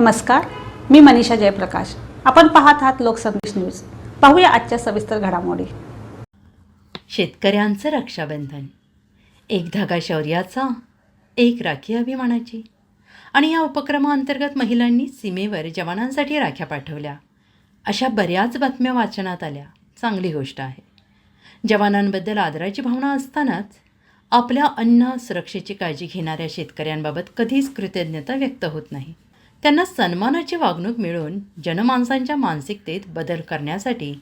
नमस्कार मी मनीषा जयप्रकाश. आपण पाहत आहात लोकसंदेश न्यूज. पाहूया आजच्या सविस्तर घडामोडी. शेतकऱ्यांचं रक्षाबंधन. एक धागा शौर्याचा एक राखी अभिमानाची. आणि या उपक्रमाअंतर्गत महिलांनी सीमेवर जवानांसाठी राख्या पाठवल्या. अशा बऱ्याच बातम्या वाचनात आल्या. चांगली गोष्ट आहे. जवानांबद्दल आदराची भावना असतानाच आपल्या अन्न सुरक्षेची काळजी घेणाऱ्या शेतकऱ्यांबाबत कधीच कृतज्ञता व्यक्त होत नाही. त्यांना सन्मानाची वागणूक मिळून जनमानसांच्या मानसिकतेत बदल करण्यासाठी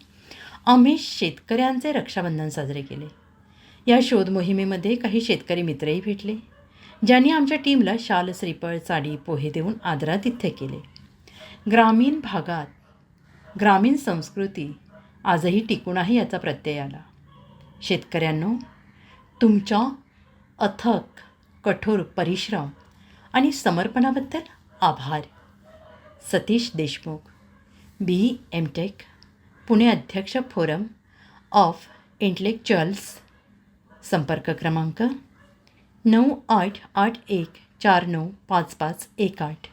आम्ही शेतकऱ्यांचे रक्षाबंधन साजरे केले. या शोध मोहिमेमध्ये काही शेतकरी मित्रही भेटले ज्यांनी आमच्या टीमला शाल श्रीफळ साडी पोहे देऊन आदरातिथ्य केले. ग्रामीण भागात ग्रामीण संस्कृती आजही टिकून आहे याचा प्रत्यय आला. शेतकऱ्यांनो तुमच्या अथक कठोर परिश्रम आणि समर्पणाबद्दल आभार. Satish Deshmukh B M tech Pune अध्यक्ष फोरम ऑफ इंटलेक्चुअल्स संपर्क क्रमांक नऊ आठ आठ एक चार नऊ पाच पाच एक आठ.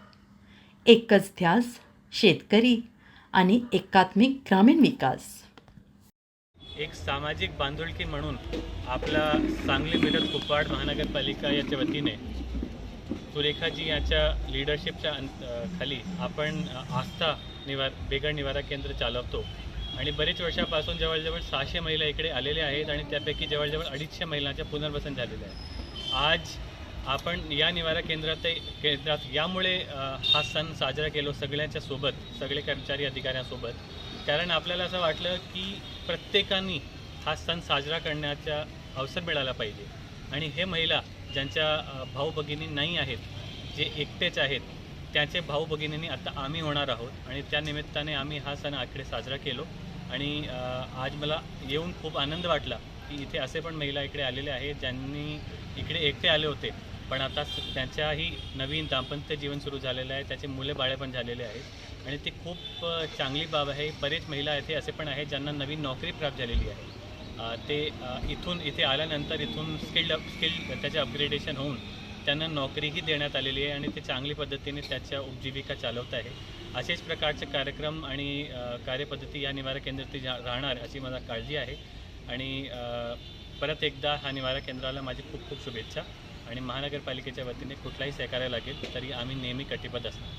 एकच ध्यास शेतकरी आणि एकात्मिक ग्रामीण विकास. एक सामाजिक बांधुलकी म्हणून आपला सांगली मिरज कुपवाड महानगरपालिका याच्या वतीने सुरेखाजी यांच्या लिडरशिपच्या खाली आपण आस्था निवार बेघर निवारा केंद्र चालवतो. आणि बरेच वर्षापासून जवळजवळ सहाशे महिला इकडे आलेल्या आहेत आणि त्यापैकी जवळजवळ अडीचशे महिलांचं पुनर्वसन झालेलं आहे. आज आपण या निवारा केंद्रात केंद्रात यामुळे हा सण साजरा केलो सगळ्यांच्या सोबत सगळे कर्मचारी अधिकाऱ्यांसोबत. कारण आपल्याला असं वाटलं की प्रत्येकाने हा सण साजरा करण्याचा अवसर मिळाला पाहिजे. आणि हे महिला ज्यांच्या भाऊ भगिनी नाही आहेत जे एकटेच आहेत त्याचे भाऊ भगिनींनी आता आम्ही होणार आहोत आणि त्या निमित्ताने आम्ही हा सण आकडे साजरा केलो. आणि आज मला येऊन खूप आनंद वाटला की इथे असे पण महिला इकडे आलेले आहेत ज्यांनी इकडे एकटे आले होते. पण आता त्यांच्याही नवीन दाम्पत्य जीवन सुरू झालेलं आहे त्याचे मुले बाळे पण झालेले आहेत. आणि ती खूप चांगली बाब आहे. बरेच महिला इथे असे पण आहेत ज्यांना नवीन नोकरी प्राप्त झालेली आहे. ते इथून इथे आल्यानंतर इथून स्किल्ड स्किल्ड त्याचे अपग्रेडेशन होऊन त्यांना नोकरीही देण्यात आलेली आहे आणि ते चांगली पद्धतीने त्याच्या उपजीविका चालवत आहे. असेच प्रकारचे कार्यक्रम आणि कार्यपद्धती या निवारा केंद्रात राहणार अशी मला काळजी आहे. आणि परत एकदा हा निवारा केंद्राला माझी खूप खूप शुभेच्छा आणि महानगरपालिकेच्या वतीने कुठलाही सहकार्य लागेल तरी आम्ही नेहमी कटिबद्ध असणार.